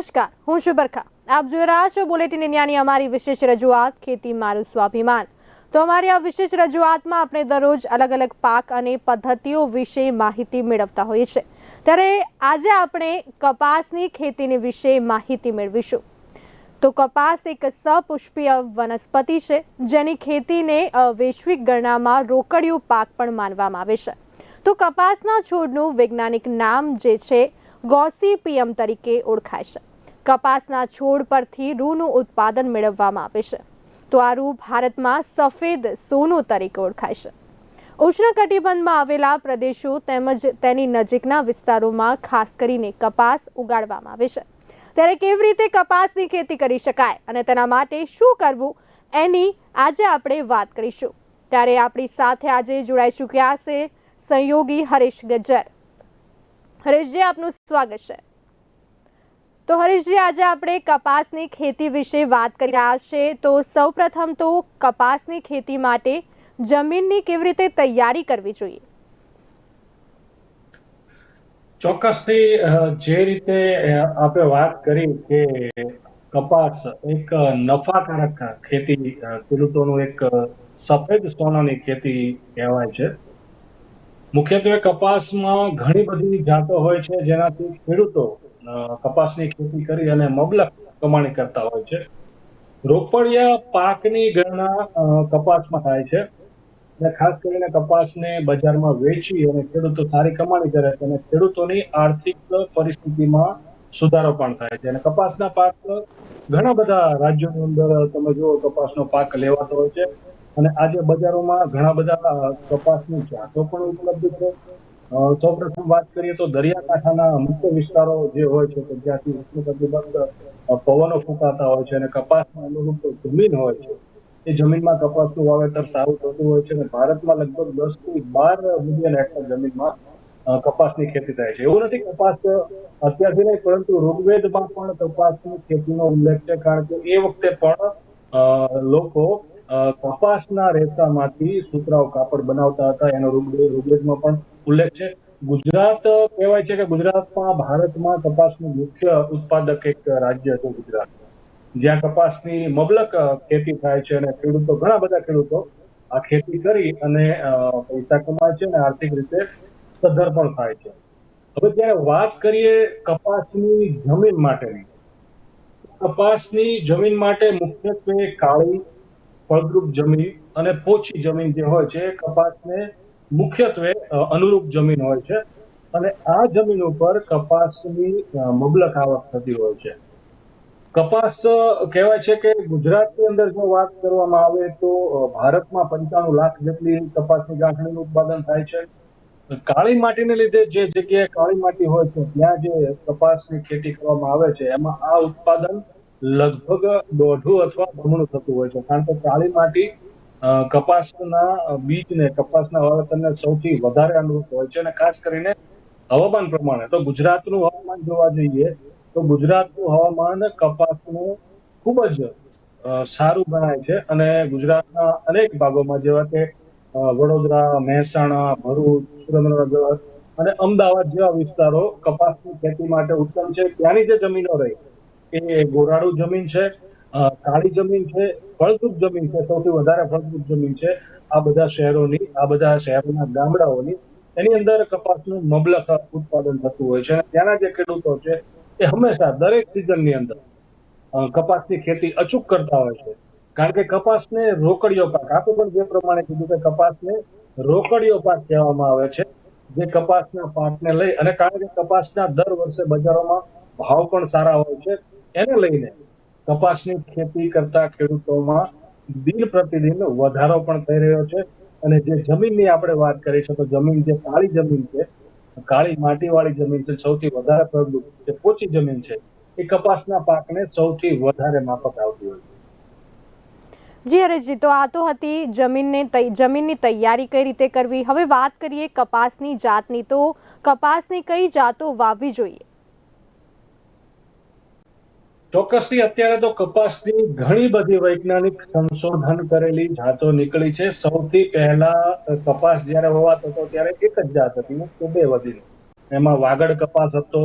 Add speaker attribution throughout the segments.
Speaker 1: નમસ્કાર, હું છું બરખા. આપ જોઈ રહ્યા છો બુલેટિન ઇન્ડિયાની અમારી વિશેષ રજૂઆત, ખેતી મારું સ્વાભિમાન. તો અમારી આ વિશેષ રજૂઆતમાં આપણે દરરોજ અલગ અલગ પાક અને પદ્ધતિઓ વિશે માહિતી મેળવતા હોઈએ છીએ. ત્યારે આજે આપણે કપાસની ખેતીની વિશે માહિતી મેળવીશું. તો કપાસ એક સપુષ્પીય વનસ્પતિ છે, જેની ખેતીને વૈશ્વિક ગણનામાં રોકડિયું પાક પણ માનવામાં આવે છે. તો કપાસના છોડનું વૈજ્ઞાનિક નામ જે છે, ગોસીપિયમ તરીકે ઓળખાય છે. કપાસના છોડ પરથી રૂનું ઉત્પાદન મેળવવામાં આવે છે. તો આ રૂ ભારતમાં સફેદ સોનું તરીકે ઓળખાય છે. ઉષ્ણકટિબંધમાં આવેલા પ્રદેશો તેમજ તેની નજીકના વિસ્તારોમાં ખાસ કરીને કપાસ ઉગાડવામાં આવે છે. ત્યારે કેવી રીતે કપાસની ખેતી કરી શકાય અને તેના માટે શું કરવું એની આજે આપણે વાત કરીશું. ત્યારે આપણી સાથે આજે જોડાઈ ચૂક્યા છે સંયોગી હરેશ ગજ્જર. હરેશજી આપનું સ્વાગત છે. તો હરીશજી આજે આપણે કપાસની ખેતી વિશે વાત કરી રહ્યા છે. તો સૌપ્રથમ તો કપાસની ખેતી માટે જમીનની કેવી રીતે તૈયારી કરવી જોઈએ?
Speaker 2: ચોક્કસથી જે રીતે આપણે વાત કરી કે કપાસ એક નફાકારક ખેતી ખેડૂતોનું એક સફેદ સોનાની ખેતી કહેવાય છે. મુખ્યત્વે કપાસમાં ઘણી બધી જાતો હોય છે જેનાથી ખેડૂતો કપાસની ખેતી કરી અને મબલક કમાણી કરતા હોય છે. રોકડિયા પાકની ગણના કપાસમાં થાય છે. અને ખાસ કરીને કપાસને બજારમાં વેચી અને ખેડૂતો સારી કમાણી કરે છે અને ખેડૂતોની આર્થિક પરિસ્થિતિમાં સુધારો પણ થાય છે. અને કપાસના પાક ઘણા બધા રાજ્યોની અંદર તમે જુઓ કપાસનો પાક લેવાતો હોય છે. અને આજે બજારોમાં ઘણા બધા કપાસની જાતો પણ ઉપલબ્ધ છે. સૌપ્રથમ વાત કરીએ તો દરિયાકાંઠાના મુખ્ય વિસ્તારો જે હોય છે કે જ્યાંથી ઉષ્ણકટિબંધ પવનો ફૂંકાતા હોય છે અને કપાસમાં અનુરૂપ જમીન હોય છે, એ જમીનમાં કપાસનું વાવેતર સારું થતું હોય છે અને ભારતમાં લગભગ દસથી બાર મિલિયન હેક્ટર જમીનમાં કપાસની ખેતી થાય છે. એવું નથી કપાસ અત્યારથી નહીં, પરંતુ ઋગ્વેદમાં પણ કપાસની ખેતીનો ઉલ્લેખ છે, કારણ કે એ વખતે પણ લોકો કપાસના રેસામાંથી સુતરાવ કાપડ બનાવતા હતા. એનો ઋગ્વેદ, ઋગ્વેદમાં પણ ઉલ્લેખ છે. ગુજરાત કહેવાય છે કે ગુજરાતમાં, ભારતમાં કપાસનું મુખ્ય ઉત્પાદક એક રાજ્ય છે ગુજરાત. જ્યાં કપાસની મબલક ખેતી થાય છે અને ખેડૂતો, ઘણા બધા ખેડૂતો આ ખેતી કરી અને પૈસા કમાય છે અને આર્થિક રીતે સદ્ધર પણ થાય છે. હવે જ્યારે વાત કરીએ કપાસની જમીન માટેની, કપાસની જમીન માટે મુખ્યત્વે કાળી, ફળદ્રુપ જમીન અને પોચી જમીન જે હોય છે, કપાસને મુખ્યત્વે અનુરૂપ જમીન હોય છે અને આ જમીન ઉપર કપાસની મબલક આવક થતી હોય છે. કપાસ કહેવાય છે કે ગુજરાતની અંદર જો વાત કરવામાં આવે તો ભારતમાં પંચાણું લાખ જેટલી કપાસની ગાંઠણીનું ઉત્પાદન થાય છે. કાળી માટીને લીધે જે જગ્યાએ કાળી માટી હોય છે, ત્યાં જે કપાસની ખેતી કરવામાં આવે છે, એમાં આ ઉત્પાદન લગભગ દોઢું અથવા બમણું થતું હોય છે. કારણ કે કાળી માટી કપાસના બીજને, કપાસના વાવેતરને સૌથી વધારે અનુરૂપ હોય છે અને ખાસ કરીને હવામાન પ્રમાણે. તો ગુજરાતનું હવામાન જોવા જઈએ તો ગુજરાતનું હવામાન કપાસનું ખૂબ જ સારું ગણાય છે અને ગુજરાતના અનેક ભાગોમાં જેવા કે વડોદરા, મહેસાણા, ભરૂચ, સુરેન્દ્રનગર અને અમદાવાદ જેવા વિસ્તારો કપાસની ખેતી માટે ઉત્તમ છે. ત્યાંની જે જમીનો રહી એ ગોરાળુ જમીન છે. કાળી જમીન છે, ફળદ્રુપ જમીન છે, સૌથી વધારે ફળદ્રુપ જમીન છે, આ બધા શહેરોની, આ બધા શહેરોના ગામડાઓની. એની અંદર કપાસનું મબલક ઉત્પાદન થતું હોય છે ત્યાંના જે ખેડૂતો છે, એ હંમેશા દરેક સિઝનની અંદર કપાસની ખેતી અચૂક કરતા હોય છે. કારણ કે કપાસને રોકડીયો પાક આપણે પણ જે પ્રમાણે કીધું કે કપાસને રોકડીયો પાક કહેવામાં આવે છે, જે કપાસના પાકને લઈ અને કારણ કે કપાસના દર વર્ષે બજારોમાં ભાવ પણ સારા હોય છે, એને લઈને કપાસની ખેતી કરતા ખેડૂતોમાં દિન પ્રતિદિન વધારો પણ થઈ રહ્યો છે. અને જે જમીનની આપણે વાત કરીશું તો જમીન જે કાળી જમીન છે, કાળી માટીવાળી જમીન છે, સૌથી વધારે ફળદ્રુપ જે પોચી જમીન છે, એ કપાસના પાકને સૌથી વધારે માફક આવતી હોય છે.
Speaker 1: જી હરેશજી, તો આ તો હતી જમીનને જમીનની તૈયારી કઈ રીતે કરવી? હવે વાત કરીએ કપાસની જાતની. તો કપાસની કઈ જાતો વાવવી જોઈએ?
Speaker 2: ચોક્કસથી અત્યારે તો કપાસની ઘણી બધી વૈજ્ઞાનિક સંશોધન કરેલી જાતો નીકળી છે. સૌથી પહેલા કપાસ જ્યારે વવાતો હતો ત્યારે એક જ જાત હતી કે બે વધી એમાં વાગડ કપાસ હતો,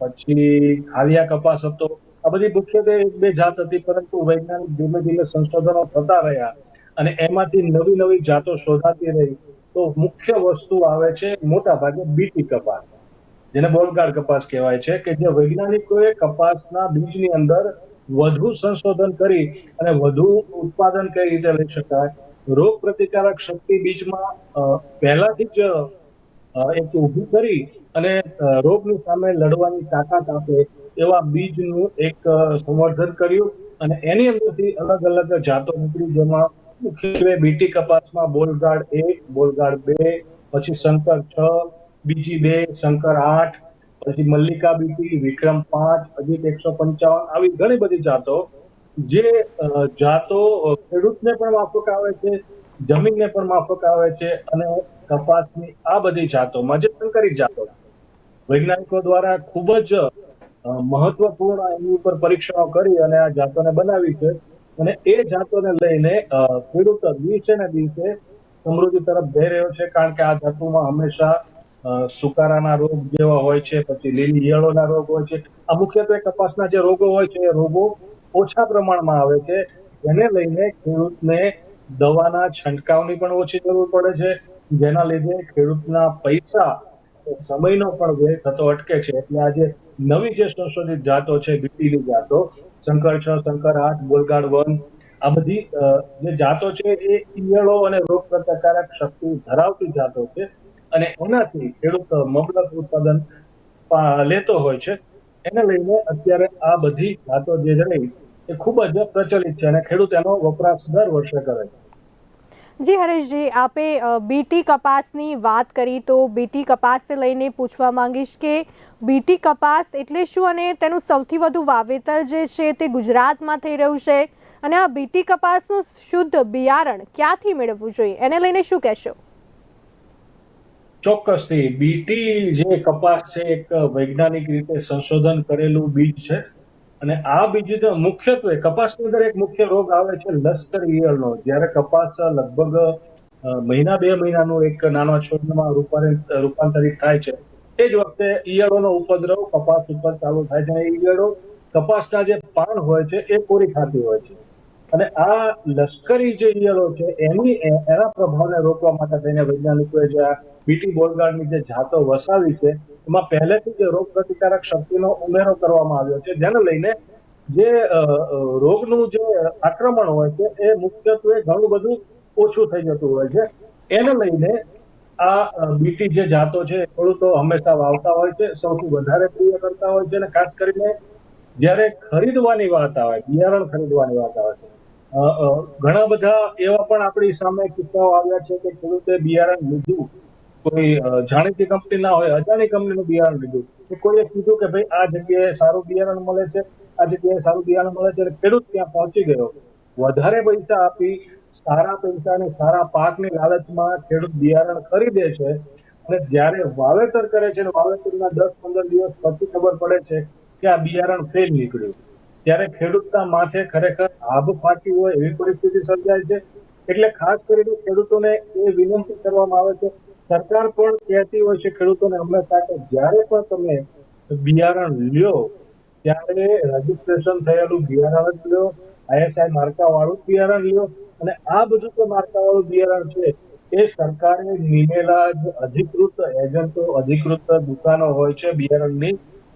Speaker 2: પછી ખાલિયા કપાસ હતો. આ બધી મુખ્યત્વે એક બે જાત હતી, પરંતુ વૈજ્ઞાનિક ધીમે ધીમે સંશોધનો થતા રહ્યા અને એમાંથી નવી નવી જાતો શોધાતી રહી. તો મુખ્ય વસ્તુ આવે છે મોટા ભાગે બીટી કપાસ. જેને બોલગાડ કપાસ કહેવાય છે, કે જે વૈજ્ઞાનિકોએ કપાસના બીજની અંદર વધુ સંશોધન કરી અને વધુ ઉત્પાદન કઈ રીતે લઈ શકાય? રોગ પ્રતિકારક શક્તિ બીજમાં પહેલાથી જ એક ઊભી કરી અને રોગની સામે લડવાની તાકાત આપે એવા બીજનું એક સંવર્ધન કર્યું અને એની અંદરથી અલગ અલગ જાતો નીકળી જેમાં મુખ્યત્વે બીટી કપાસમાં બોલગાડ એક બોલગાડ બે, પછી શંકર છ બીજી બે, શંકર આઠ, પછી મલ્લિકા બીટી, વિક્રમ પાંચ, અજીત એકસો પંચાવન, આવી ઘણી બધી જાતો જે જાતો ખેડૂતને પણ માફક આવે છે, જમીનને પણ માફક આવે છે અને કપાસની આ બધી જાતોમાં જે સંકરિત જાતો વૈજ્ઞાનિકો દ્વારા ખૂબ જ મહત્વપૂર્ણ એની ઉપર પરીક્ષણો કરી અને આ જાતોને બનાવી છે અને એ જાતોને લઈને ખેડૂત દિવસે ને દિવસે સમૃદ્ધિ તરફ જઈ રહ્યો છે કારણ કે આ જાતોમાં હંમેશા સુકારાના રોગ જેવા હોય છે, પછી લીલી ઈયળોના રોગ હોય છે. આ મુખ્યત્વે કપાસના જે રોગો હોય છે, એ રોગો ઓછા પ્રમાણમાં આવે છે. એને લઈને ખેડૂતને દવાના છંટકાવની પણ ઓછી જરૂર પડે છે. જેના લીધે ખેડૂતના પૈસા સમયનો પણ વ્યય થતો અટકે છે. એટલે આજે નવી જે સંશોધિત જાતો છે બીટીની જાતો, શંકર છ, શંકર આઠ બોલગાડ વન, આ બધી જે જાતો છે, એ ઈયળો અને રોગ પ્રતિકારક શક્તિ ધરાવતી જાતો છે. અને એનાથી ખેડૂત મબલક ઉત્પાદન લેતો હોય છે. એને લઈને અત્યારે આ બધી વાતો જે રહી એ ખૂબ જ પ્રચલિત છે અને ખેડૂત એનો વપરાશ દર વર્ષે કરે છે.
Speaker 1: જી હરેશજી, આપે બીટી કપાસની વાત કરી તો બીટી કપાસને લઈને પૂછવા માંગીશ કે બીટી કપાસ એટલે શું અને તેનું સૌથી વધુ વાવેતર જે છે તે ગુજરાતમાં થઈ રહ્યું છે અને આ બીટી કપાસનું શુદ્ધ બિયારણ ક્યાંથી મેળવવું જોઈએ? એને લઈને શું કહેશો?
Speaker 2: ચોક્કસથી બીટી જે કપાસ છે એક વૈજ્ઞાનિક રીતે સંશોધન કરેલું બીજ છે. અને આ બીજ મુખ્યત્વે કપાસની અંદર એક મુખ્ય રોગ આવે છે લશ્કર ઈયળનો. જ્યારે કપાસ લગભગ મહિના બે મહિનાનું એક નાના છોડમાં રૂપાંતરિત થાય છે. એ જ વખતે ઈયળોનો ઉપદ્રવ કપાસ ઉપર ચાલુ થાય છે. અને ઈયળો કપાસના જે પાન હોય છે એ કોરી ખાતી હોય છે. અને આ લશ્કરી જે ઈયળો છે એની, એના પ્રભાવને રોકવા માટે થઈને વૈજ્ઞાનિકોએ જે આ બીટી બોલગાર્ડની જે જાતો વસાવી છે, એમાં પહેલેથી જ રોગ પ્રતિકારક શક્તિનો ઉમેરો કરવામાં આવ્યો છે, જેને લઈને જે રોગનું જે આક્રમણ હોય છે, એ મુખ્યત્વે ઘણું બધું ઓછું થઈ જતું હોય છે. એને લઈને આ બીટી જે જાતો છે ખેડૂતો હંમેશા વાવતા હોય છે, સૌથી વધારે પ્રિય કરતા હોય છે અને ખાસ કરીને જ્યારે ખરીદવાની વાત આવે, બિયારણ ખરીદવાની વાત આવે છે ઘણા બધા એવા પણ આપણી સામે કિસ્સાઓ આવ્યા છે કે ખેડૂતે બિયારણ લીધું કોઈ જાણીતી કંપની ના હોય, અજાણી કંપનીનું બિયારણ લીધું. તો કોઈએ કીધું કે ભાઈ, આ જગ્યાએ સારું બિયારણ મળે છે, આ જગ્યાએ સારું બિયારણ મળે છે અને ખેડૂત ત્યાં પહોંચી ગયો. વધારે પૈસા આપી, સારા પૈસા અને સારા પાકની લાલચમાં ખેડૂત બિયારણ ખરીદે છે, અને જ્યારે વાવેતર કરે છે વાવેતરના દસ પંદર દિવસ પછી ખબર પડે છે કે આ બિયારણ ફેલ નીકળ્યું. ત્યારે ખેડૂતના માથે ખરેખર આભ ફાટી હોય એવી પરિસ્થિતિ સર્જાય છે. એટલે ખાસ કરીને ખેડૂતોને એ વિનંતી કરવામાં આવે છે સરકાર પણ કહેતી હોય છે, ખેડૂતોને હંમેશા કે જ્યારે પણ તમે બિયારણ લ્યો, ત્યારે રજીસ્ટ્રેશન થયેલું બિયારણ જ લ્યો, આઈએસઆઈ માર્કા વાળું બિયારણ લ્યો, અને આ બધું જે માર્કા વાળું બિયારણ છે, એ સરકારે નીમેલા જે અધિકૃત એજન્ટો, અધિકૃત દુકાનો હોય છે બિયારણની,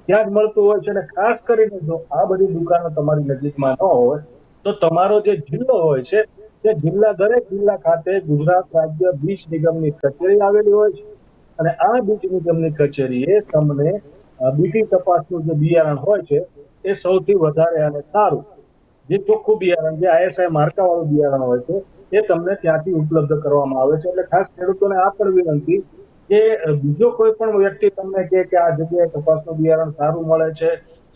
Speaker 2: ત્યાં જ મળતું હોય છે, અને ખાસ કરીને જો આ બધી દુકાનો તમારી નજીકમાં ન હોય, તો તમારો જે જિલ્લો હોય છે તે જિલ્લા દરેક જિલ્લા ખાતે ગુજરાત રાજ્ય બીજ નિગમની કચેરી આવેલી હોય છે. અને આ બીજ નિગમની કચેરીએ તમને બીટી કપાસનું જે બિયારણ હોય છે, એ સૌથી વધારે અને સારું, જે ચોખ્ખું બિયારણ, જે આઈએસઆઈ માર્કાવાળું બિયારણ હોય છે, એ તમને ત્યાંથી ઉપલબ્ધ કરવામાં આવે છે. એટલે ખાસ ખેડૂતોને આ પણ વિનંતી કે બીજો કોઈ પણ વ્યક્તિ તમને કહે કે આ જગ્યાએ કપાસનું બિયારણ સારું મળે છે,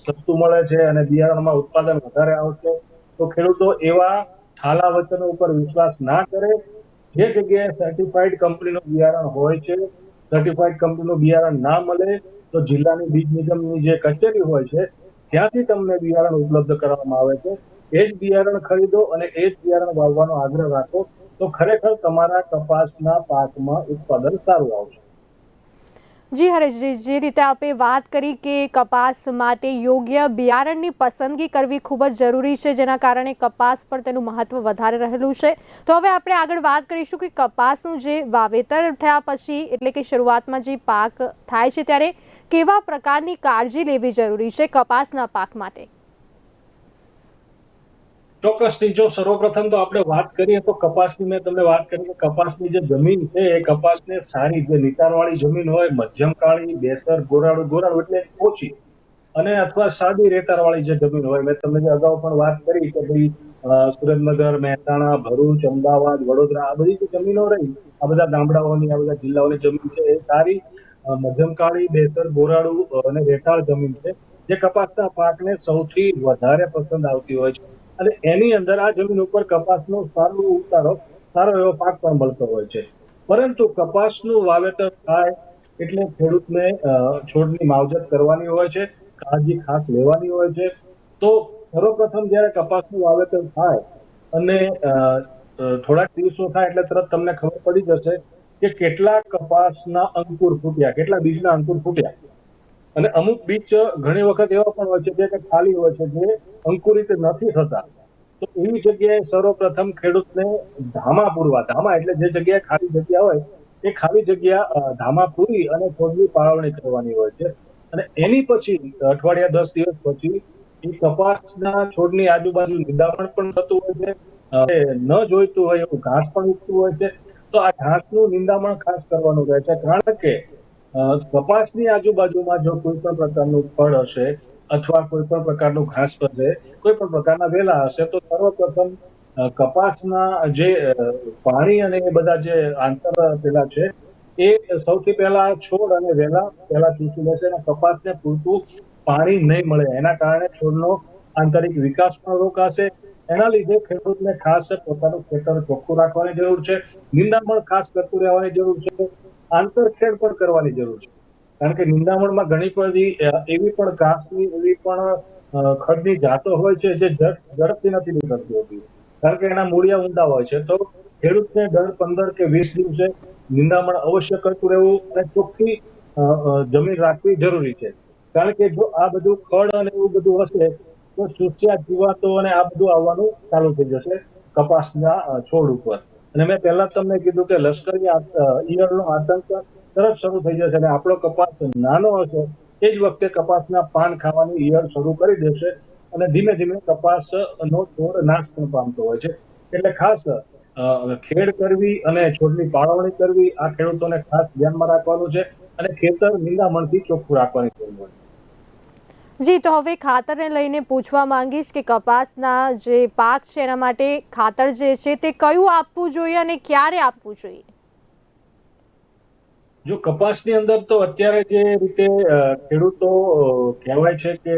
Speaker 2: સસ્તું મળે છે અને બિયારણમાં ઉત્પાદન વધારે આવશે, તો ખેડૂતો એવા ઠાલા વચનો ઉપર વિશ્વાસ ના કરે, જે જગ્યાએ સર્ટિફાઈડ કંપનીનું બિયારણ હોય છે સર્ટિફાઈડ કંપનીનું બિયારણ ના મળે, તો જિલ્લાની બીજ નિગમની જે કચેરી હોય છે, ત્યાંથી તમને બિયારણ ઉપલબ્ધ કરવામાં આવે છે. એ જ બિયારણ ખરીદો અને એ જ બિયારણ વાવવાનો આગ્રહ રાખો, તો ખરેખર તમારા કપાસના પાકમાં ઉત્પાદન સારું આવશે.
Speaker 1: જી હરેશજી જે રીતે આપે વાત કરી કે કપાસ માટે યોગ્ય બિયારણની પસંદગી કરવી ખૂબ જ જરૂરી છે, જેના કારણે કપાસ પર તેનું મહત્વ વધારે રહેલું છે. તો હવે આપણે આગળ વાત કરીશું કે કપાસનું જે વાવેતર થયા પછી, એટલે કે શરૂઆતમાં જે પાક થાય છે ત્યારે કેવા પ્રકારની કાળજી લેવી જરૂરી છે કપાસના પાક માટે?
Speaker 2: ચોક્કસથી જો સર્વપ્રથમ તો આપણે વાત કરીએ તો કપાસની, મેં તમને વાત કરી કે કપાસની જે જમીન છે, એ કપાસને સારી જે નિતારવાળી જમીન હોય, મધ્યમ કાળી, બેસર, ગોરાળું ગોરાળું એટલે ઓછી. અને અથવા સાદી રેતારવાળી જે જમીન હોય, મેં તમને જે અગાઉ પણ વાત કરી કે ભાઈ સુરેન્દ્રનગર, મહેસાણા, ભરૂચ, અમદાવાદ, વડોદરા, આ બધી જે જમીનો રહી, આ બધા ગામડાઓની, આ બધા જિલ્લાઓની જમીન છે, એ સારી મધ્યમ કાળી, બેસર, ગોરાળું અને રેતાળ જમીન છે, જે કપાસના પાકને સૌથી વધારે પસંદ આવતી હોય છે. અને એની અંદર આ જમીન ઉપર કપાસનો સારો ઉતારો, સારો એવો પાક પણ મળતો હોય છે. પરંતુ કપાસનું વાવેતર થાય એટલે ખેડૂતને છોડની માવજત કરવાની હોય છે, કાળજી ખાસ લેવાની હોય છે. તો સર્વપ્રથમ જ્યારે કપાસનું વાવેતર થાય અને થોડાક દિવસો થાય એટલે તરત તમને ખબર પડી જશે કે કેટલા કપાસના અંકુર ફૂટ્યા, કેટલા બીજના અંકુર ફૂટ્યા. અને અમુક બીચ ઘણી વખત એવા પણ હોય છે કે ખાલી હોય છે જે અંકુરિત નથી થતા. તો એવી જગ્યાએ સર્વપ્રથમ ખેડૂતને ધામા પૂરવા ધામા એટલે જે જગ્યાએ ખાલી જગ્યા હોય, એ ખાલી જગ્યા ધામા પૂરી અને છોડની પાળવણી કરવાની હોય છે. અને એની પછી, અઠવાડિયા દસ દિવસ પછી, એ કપાસના છોડની આજુબાજુ નિંદામણ પણ થતું હોય છે. ન જોઈતું હોય એવું ઘાસ પણ ઉગતું હોય છે. તો આ ઘાસનું નિંદામણ ખાસ કરવાનું રહે છે. કારણ કે કપાસની આજુબાજુમાં જો કોઈ પણ પ્રકારનું ફળ હશે અથવા કોઈ પણ પ્રકારનું ઘાસ હશે, કોઈ પણ પ્રકારના વેલા હશે, તો સર્વપ્રથમ કપાસના જે પાણી અને એ બધા જે આંતર પેલા છે, એ સૌથી પહેલા છોડ અને વેલા પહેલા ચૂસી લેશે અને કપાસને પૂરતું પાણી નહીં મળે. એના કારણે છોડનો આંતરિક વિકાસ પણ રોકાશે. એના લીધે ખેડૂતને ખાસ પોતાનું ખેતર ચોખ્ખું રાખવાની જરૂર છે. નિંદામણ ખાસ કરતું રહેવાની જરૂર છે. આંતરખેડ પણ કરવાની જરૂર છે. કારણ કે નિંદામણમાં ઘણી બધી એવી પણ ઘાસની, એવી પણ ખડની જાતો હોય છે જે ઝડપથી નથી નીકળતી હોતી. કારણ કે એના મૂળિયા ઊંડા હોય છે. તો ખેડૂતને દર પંદર કે વીસ દિવસે નિંદામણ અવશ્ય કરતું રહેવું અને ચોખ્ખી જમીન રાખવી જરૂરી છે. કારણ કે જો આ બધું ખડ અને એવું બધું હશે, તો ચૂસ્યા જીવાતો અને આ બધું આવવાનું ચાલુ થઈ જશે કપાસના છોડ ઉપર. અને મેં પહેલા તમને કીધું કે લશ્કરી ઈયળનો આતંક તરત શરૂ થઈ જશે અને આપણો કપાસ નાનો હશે, એ જ વખતે કપાસના પાન ખાવાની ઈયળ શરૂ કરી દેશે અને ધીમે ધીમે કપાસ નો છોડ નાશ પણ પામતો હોય છે. એટલે ખાસ ખેડ કરવી અને છોડની પાળવણી કરવી આ ખેડૂતોને ખાસ ધ્યાનમાં રાખવાનું છે અને ખેતર નિંદામણથી ચોખ્ખું રાખવાની જરૂર છે.
Speaker 1: જી, તો હવે ખાતરને લઈને પૂછવા માંગીશ કે કપાસના જે પાક છે, એના માટે ખાતર જે છે, તે કયું આપવું જોઈએ અને ક્યારે આપવું જોઈએ?
Speaker 2: જો કપાસની અંદર તો અત્યારે જે રીતે ખેડૂતો કહેવાય છે કે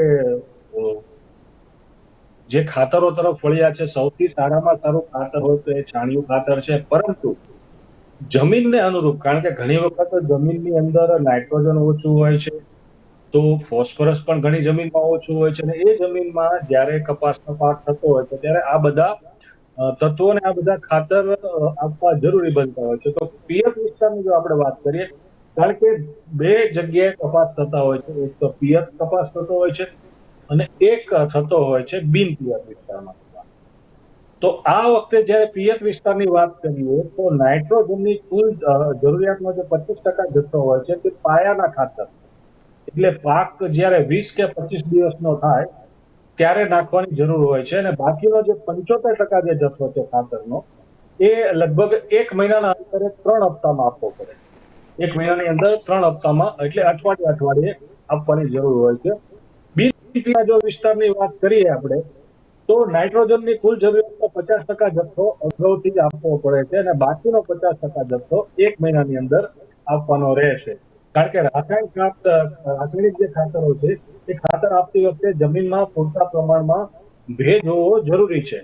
Speaker 2: જે ખાતરો તરફ વળ્યા છે, સૌથી સારામાં સારું ખાતર હોય તો એ છાણિયું ખાતર છે. પરંતુ જમીનને અનુરૂપ, કારણ કે ઘણી વખત જમીનની અંદર નાઇટ્રોજન ઓછું હોય છે તો ફોસ્ફરસ પણ ઘણી જમીનમાં ઓછું હોય છે અને એ જમીનમાં જ્યારે કપાસનો પાક થતો હોય છે ત્યારે આ બધા તત્વોને આ બધા ખાતર આપવા જરૂરી બનતા હોય છે. તો પિયત વિસ્તારની જો આપણે વાત કરીએ, કારણ કે બે જગ્યાએ કપાસ થતા હોય છે. એક તો પિયત કપાસ થતો હોય છે અને એક થતો હોય છે બિન પિયત વિસ્તારમાં. તો આ વખતે જ્યારે પિયત વિસ્તારની વાત કરીએ, તો નાઇટ્રોજનની કુલ જરૂરિયાતનો જે પચીસ ટકા જથ્થો હોય છે તે પાયાના ખાતર. એટલે પાક જ્યારે વીસ કે પચીસ દિવસનો થાય, ત્યારે નાખવાની જરૂર હોય છે. અને બાકીનો જે પંચોતેર ટકા જે જથ્થો છે ખાતરનો, એ લગભગ એક મહિનાના અંતરે ત્રણ હપ્તામાં આપવો પડે. એક મહિનાની અંદર ત્રણ હપ્તામાં, એટલે અઠવાડિયે અઠવાડિયે આપવાની જરૂર હોય છે. બિન જો વિસ્તારની વાત કરીએ આપણે, તો નાઇટ્રોજનની કુલ જરૂરિયાતનો પચાસ ટકા જથ્થો અગાઉથી જ આપવો પડે છે અને બાકીનો પચાસ ટકા જથ્થો એક મહિનાની અંદર આપવાનો રહેશે. કારણ કે રાસાયણિક ખાતર, રાસાયણિક જે ખાતરો છે, એ ખાતર આપતી વખતે જમીનમાં પૂરતા પ્રમાણમાં ભેજ હોવો જરૂરી છે.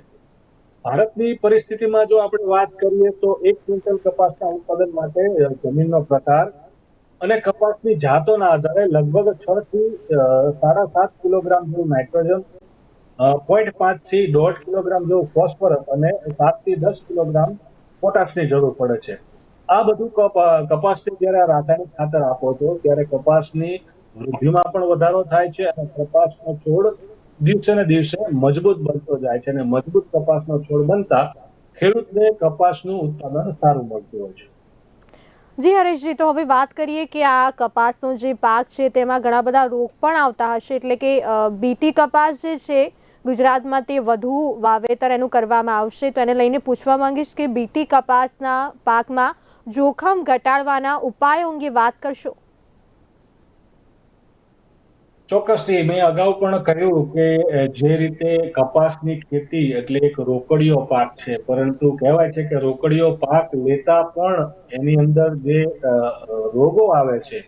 Speaker 2: ભારતની પરિસ્થિતિમાં જો આપણે વાત કરીએ તો એક ક્વિન્ટલ કપાસના ઉત્પાદન માટે જમીનનો પ્રકાર અને કપાસની જાતોના આધારે લગભગ છ થી સાડા સાત કિલોગ્રામ જેવું નાઇટ્રોજન પોઈન્ટ પાંચથી દોઢ કિલોગ્રામ જેવું ફોસ્ફરસ અને સાતથી દસ કિલોગ્રામ પોટાશની જરૂર પડે છે. આ બધું કપાસને જ્યારે રાસાયણિક ખાતર આપો છો, ત્યારે કપાસની વૃદ્ધિમાં પણ વધારો થાય છે અને કપાસનો છોડ દિવસે ને દિવસે મજબૂત બનતો જાય છે અને મજબૂત કપાસનો છોડ બનતા ખેડૂતને કપાસનું ઉત્પાદન સારું મળતું હોય છે.
Speaker 1: જી હરેશજી તો હવે વાત કરીએ કે આ કપાસનો જે પાક છે તેમાં ઘણા બધા રોગ પણ આવતા હશે એટલે કે બીટી કપાસ જે છે ગુજરાતમાં તે વધુ વાવેતર એનું કરવામાં આવશે. તો એને લઈને પૂછવા માંગીશ કે બીટી કપાસના પાકમાં જોખમ ઘટાડવાના ઉપાયો અંગે વાત કરશો.
Speaker 2: ચોક્કસથી મેં અગાઉ પણ કહ્યું કે જે રીતે કપાસની ખેતી એટલે એક રોકડીયો પાક છે, પરંતુ કહેવાય છે કે રોકડીયો પાક લેતા પણ એની અંદર જે રોગો આવે છે,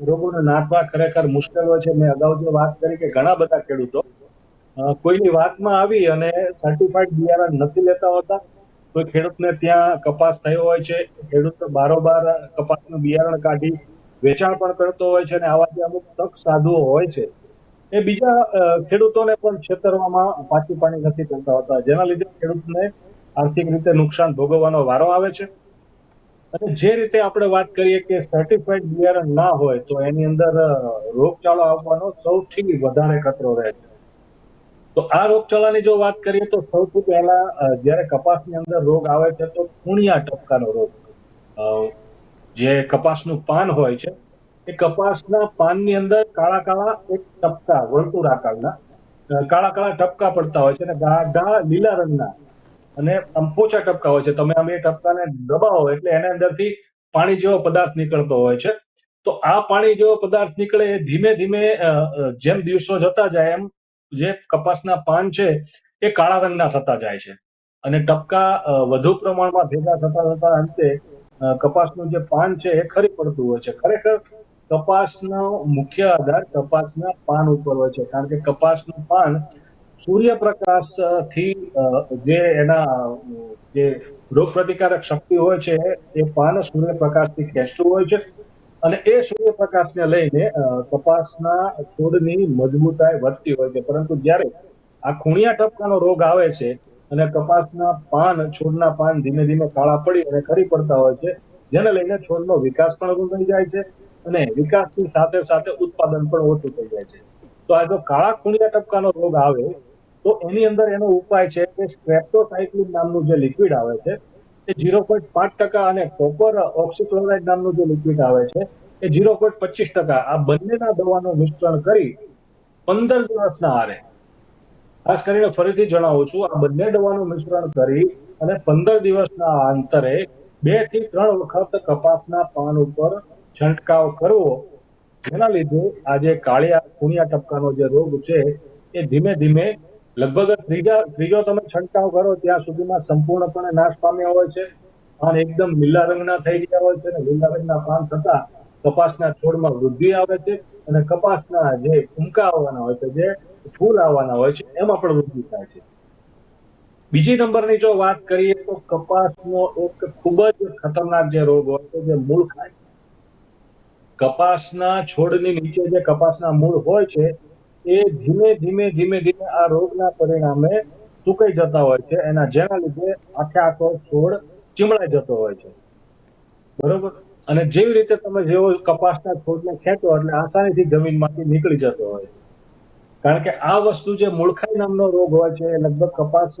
Speaker 2: રોગોને નાથવા ખરેખર મુશ્કેલ હોય છે. મેં અગાઉ જે વાત કરી કે ઘણા બધા ખેડૂતો કોઈની વાતમાં આવી અને સર્ટિફાઈડ બિયારણ નથી લેતા હોતા કોઈ ખેડૂતને ત્યાં કપાસ થયો હોય છે. ખેડૂત બારોબાર કપાસનું બિયારણ કાઢી વેચાણ પણ કરતો હોય છે અને આવા અમુક તક સાધુઓ હોય છે, એ બીજા ખેડૂતોને પણ છેતરવામાં પાછી પાણી નથી કરતા હોતા. જેના લીધે ખેડૂતને આર્થિક રીતે નુકસાન ભોગવવાનો વારો આવે છે. અને જે રીતે આપણે વાત કરીએ કે સર્ટિફાઈડ બિયારણ ના હોય, તો એની અંદર રોગચાળો આવવાનો સૌથી વધારે ખતરો રહે છે. તો આ રોગચાળાની જો વાત કરીએ તો સૌથી પહેલા જ્યારે કપાસની અંદર રોગ આવે છે તો ખૂણિયા ટપકાનો રોગ. જે કપાસનું પાન હોય છે, એ કપાસના પાનની અંદર કાળા કાળા એક ટપકા, વર્તુળ આકારના કાળા કાળા ટપકા પડતા હોય છે અને ગાઢા લીલા રંગના અને અંપોચા ટપકા હોય છે. તમે આમ એ ટપકાને દબાવો એટલે એના અંદરથી પાણી જેવો પદાર્થ નીકળતો હોય છે. તો આ પાણી જેવો પદાર્થ નીકળે ધીમે ધીમે જેમ દિવસો જતા જાય એમ જે કપાસના પાન છે, એ કાળા રંગના થતા જાય છે. અને ટપકા વધુ પ્રમાણમાં ભેગા થતા થતા અંતે કપાસનું જે પાન છે, એ ખરી પડતું હોય છે. ખરેખર કપાસનો મુખ્ય આધાર કપાસના પાન ઉપર હોય છે. કારણ કે કપાસનું પાન સૂર્યપ્રકાશથી જે એના, જે રોગ પ્રતિકારક શક્તિ હોય છે, એ પાન સૂર્યપ્રકાશથી ખેંચતું હોય છે. અને એ સૂર્યપ્રકાશને લઈને કપાસના છોડની મજબૂતાઈ વધતી હોય છે. પરંતુ જ્યારે આ ખૂણિયા ટપકાનો રોગ આવે છે અને કપાસના પાન, છોડના પાન ધીમે ધીમે કાળા પડી અને ખરી પડતા હોય છે, જેને લઈને છોડનો વિકાસ પણ રૂંધાઈ જાય છે અને વિકાસની સાથે સાથે ઉત્પાદન પણ ઓછું થઈ જાય છે. તો આ જો કાળા ખૂણિયા ટપકાનો રોગ આવે, તો એની અંદર એનો ઉપાય છે કે સ્ટ્રેપ્ટોસાયક્લિન નામનું જે લિક્વિડ આવે છે એ ઝીરો પોઈન્ટ પાંચ ટકા અને કોપર ઓક્સિક્લોરાઇડ નામનું જે લિક્વિડ આવે છે, એ ઝીરો પોઈન્ટ પચીસ ટકા. આ બંનેના દવાનું મિશ્રણ કરી પંદર દિવસના આરે. ખાસ કરીને ફરીથી જણાવું છું, આ બંને દવાનું મિશ્રણ કરી અને પંદર દિવસના અંતરે બેથી ત્રણ વખત કપાસના પાન ઉપર છંટકાવ કરવો. જેના લીધે આજે કાળિયા ખૂણિયા ટપકાનો જે રોગ છે, એ ધીમે ધીમે લગભગ ત્રીજા ત્રીજો તમે છંટકાવ કરો, ત્યાં સુધીમાં સંપૂર્ણપણે નાશ પામ્યા હોય છે પાન એકદમ લીલા રંગના થઈ ગયા હોય છે અને લીલા રંગના પાન થતા કપાસના છોડમાં વૃદ્ધિ આવે છે અને કપાસના જે ફૂંકા આવવાના હોય છે, જે ફૂલ આવવાના હોય છે, એમાં પણ વૃદ્ધિ થાય છે. બીજી નંબરની જો વાત કરીએ તો કપાસનો એક ખૂબ જ ખતરનાક જે રોગ હોય છે, જે મૂળ ખાય કપાસના છોડની નીચે જે કપાસના મૂળ હોય છે એ ધીમે ધીમે ધીમે ધીમે આ રોગના પરિણામે સુકાઈ જતા હોય છે. એના જેના લીધે આખે આખો છોડ ચીમળાઈ જતો હોય છે. બરોબર? અને જેવી રીતે તમે જેવો કપાસના છોડને ખેંચો એટલે આસાનીથી જમીનમાંથી નીકળી જતો હોય કારણ કે આ વસ્તુ જે મૂળખાઈ નામનો રોગ હોય છે, એ લગભગ કપાસ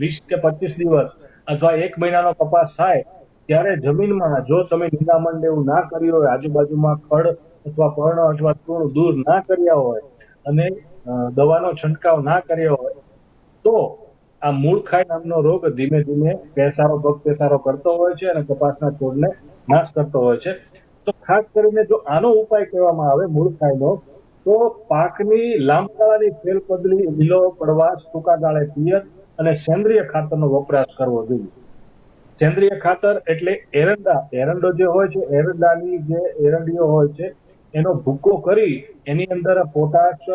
Speaker 2: વીસ કે પચીસ દિવસ અથવા એક મહિનાનો કપાસ થાય ત્યારે જમીનમાં જો તમે નિંદામણ એવું ના કર્યું હોય, આજુબાજુમાં ખડ અથવા પર્ણ અથવા તૃણ દૂર ના કર્યા હોય અને દવાનો છંટકાવ ના કર્યો હોય, તો આ મૂળખાઈ નામનો રોગ ધીમે ધીમે પેસારો પગ પેસારો કરતો હોય છે અને કપાસના છોડને નાશ કરતો હોય છે. તો ખાસ કરીને જો આનો ઉપાય કહેવામાં આવે મૂળખાઈનો, તો પાકની લાંબગાળાની ફેરપદલી લીલો પડવાશ ટૂંકા ગાળે પિયત અને સેન્દ્રિય ખાતરનો વપરાશ કરવો જોઈએ. સેન્દ્રિય ખાતર એટલે એરંડા. એરંડો જે હોય છે, એરંડાની જે એરંડીઓ હોય છે એનો ભૂકો કરી એની અંદર પોટાશ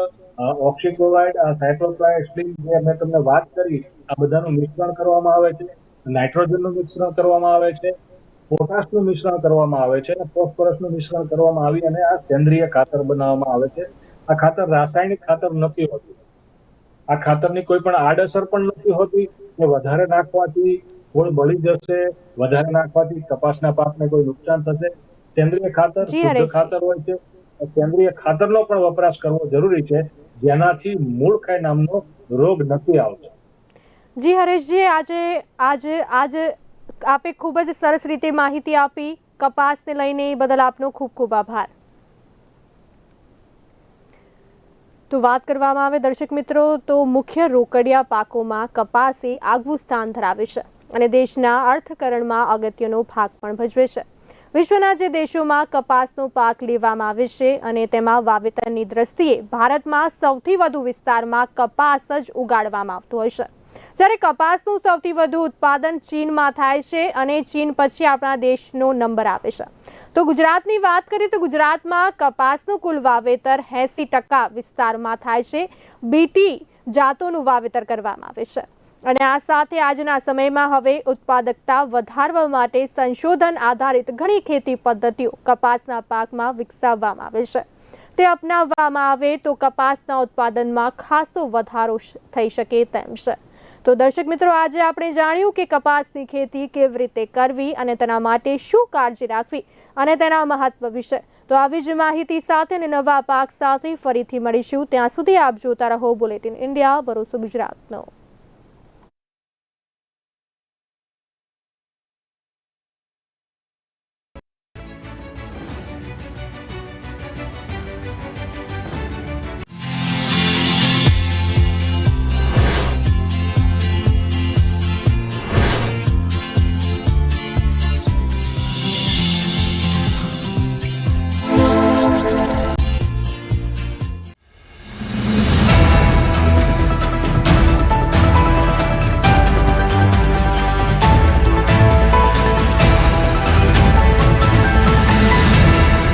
Speaker 2: ઓક્સિક્લોરાઇડ સાયક્લોપ્લાઇસ્ટિન જે મેં તમને વાત કરી, આ બધાનું મિશ્રણ કરવામાં આવે છે, નાઇટ્રોજનનું મિશ્રણ કરવામાં આવે છે, પોટાશનું મિશ્રણ કરવામાં આવે છે અને ફોસ્ફરસનું મિશ્રણ કરવામાં આવી અને આ સેન્દ્રિય ખાતર બનાવવામાં આવે છે. આ ખાતર રાસાયણિક ખાતર નથી હોતું. આ ખાતરની કોઈ પણ આડઅસર પણ નથી હોતી કે વધારે નાખવાથી ફૂલ બળી જશે, વધારે નાખવાથી કપાસના પાકને કોઈ નુકસાન થશે. સેન્દ્રિય ખાતર શુદ્ધ ખાતર હોય છે. સેન્દ્રિય ખાતરનો પણ વપરાશ કરવો જરૂરી છે જેનાથી મૂળ ખાઈ નામનો રોગ નથી આવતો.
Speaker 1: જી હરેશજી આજે આજે આજે આપે ખૂબ જ સરસ રીતે માહિતી આપી. કપાસને લઈને એ બદલ આપનો ખૂબ ખૂબ આભાર. તો વાત કરવામાં આવે દર્શક મિત્રો તો મુખ્ય રોકડિયા પાકોમાં કપાસ એ આગવું સ્થાન ધરાવે છે અને દેશના અર્થકરણમાં અગત્યનો ભાગ પણ ભજવે છે. વિશ્વના જે દેશોમાં કપાસનો પાક લેવામાં આવે છે અને તેમાં વાવેતરની દ્રષ્ટિએ ભારતમાં સૌથી વધુ વિસ્તારમાં કપાસ જ ઉગાડવામાં આવતો હોય છે. જ્યારે કપાસનું સૌથી વધુ ઉત્પાદન ચીનમાં થાય છે અને ચીન પછી આપણા દેશનો નંબર આવે છે. તો ગુજરાતની વાત કરીએ તો ગુજરાતમાં કપાસનું કુલ વાવેતર એંસી ટકા વિસ્તારમાં થાય છે. બીટી જાતોનું વાવેતર કરવામાં આવે છે. અને આ સાથે આજના સમયમાં હવે ઉત્પાદકતા વધારવા માટે સંશોધન આધારિત ઘણી ખેતી પદ્ધતિઓ કપાસના પાકમાં વિકસાવવામાં આવે છે. તે અપનાવવામાં આવે તો કપાસના ઉત્પાદનમાં ખાસો વધારો થઈ શકે તેમ છે. તો દર્શક મિત્રો, આજે આપણે જાણ્યું કે કપાસની ખેતી કેવી રીતે કરવી અને તેના માટે શું કાળજી રાખવી અને તેના મહત્વ વિશે. તો આવી જ માહિતી સાથે અને નવા પાક સાથે ફરીથી મળીશું. ત્યાં સુધી આપ જોતા રહો બુલેટિન ઇન્ડિયા ભરોસો ગુજરાતનો.